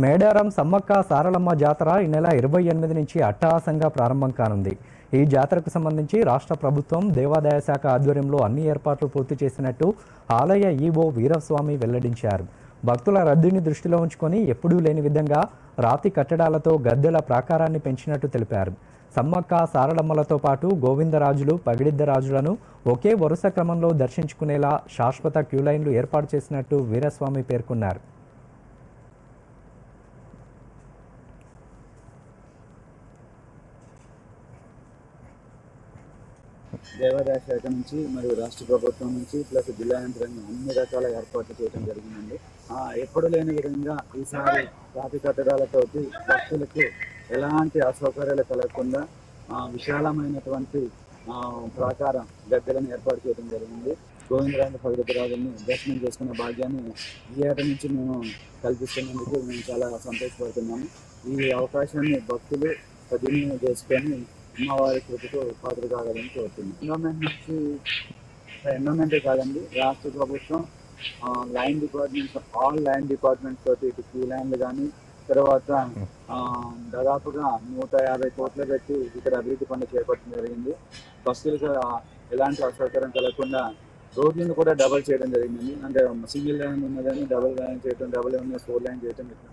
మేడారం సమ్మక్క సారలమ్మ జాతర ఈ నెల ఇరవై ఎనిమిది నుంచి అట్టహాసంగా ప్రారంభం కానుంది. ఈ జాతరకు సంబంధించి రాష్ట్ర ప్రభుత్వం దేవాదాయ శాఖ ఆధ్వర్యంలో అన్ని ఏర్పాట్లు పూర్తి చేసినట్టు ఆలయ ఈవో వీరస్వామి వెల్లడించారు. భక్తుల రద్దీని దృష్టిలో ఉంచుకొని ఎప్పుడూ లేని విధంగా రాతి కట్టడాలతో గద్దెల ప్రాకారాన్ని పెంచినట్టు తెలిపారు. సమ్మక్క సారలమ్మలతో పాటు గోవిందరాజులు పగిడిద్దరాజులను ఒకే వరుస క్రమంలో దర్శించుకునేలా శాశ్వత క్యూలైన్లు ఏర్పాటు చేసినట్టు వీరస్వామి పేర్కొన్నారు. దేవాదాయ శాఖ నుంచి మరియు రాష్ట్ర ప్రభుత్వం నుంచి ప్లస్ జిల్లా యంత్రాంగం అన్ని రకాల ఏర్పాట్లు చేయడం జరిగిందండి. ఆ, ఎప్పుడు లేని విధంగా ఈసారి రాతి కట్టడాలతోటి భక్తులకు ఎలాంటి అసౌకర్యాలు కలగకుండా విశాలమైనటువంటి ప్రాకారం గద్దెలను ఏర్పాటు చేయడం జరిగింది. గోవిందరాజు భగవతరాజుని దర్శనం చేసుకునే భాగ్యాన్ని ఈ ఏట నుంచి మేము కల్పిస్తున్నందుకు మేము చాలా సంతోషపడుతున్నాము. ఈ అవకాశాన్ని భక్తులు సద్వినియోగం చేసుకొని అమ్మవారి కృపకు పాత్ర కాగలని కోరుతున్నాం ఎండోమెంట్ నుంచి ఎండోమెంటే కాదండి రాష్ట్ర ప్రభుత్వం line departments all line departments తోటి ఇటు క్యూ లైన్లు కానీ తర్వాత దాదాపుగా నూట యాభై కోట్లు పెట్టి ఇక్కడ అభివృద్ధి పనులు చేపట్టడం జరిగింది. బస్సులకు ఎలాంటి అసౌకర్యం కలగకుండా రోడ్లను కూడా డబల్ చేయడం జరిగింది అంటే సింగిల్ లైన్ ఉన్నదని డబుల్ లైన్ చేయడం డబుల్ లైన్ ఫోర్ లైన్ చేయడం ఇట్లా.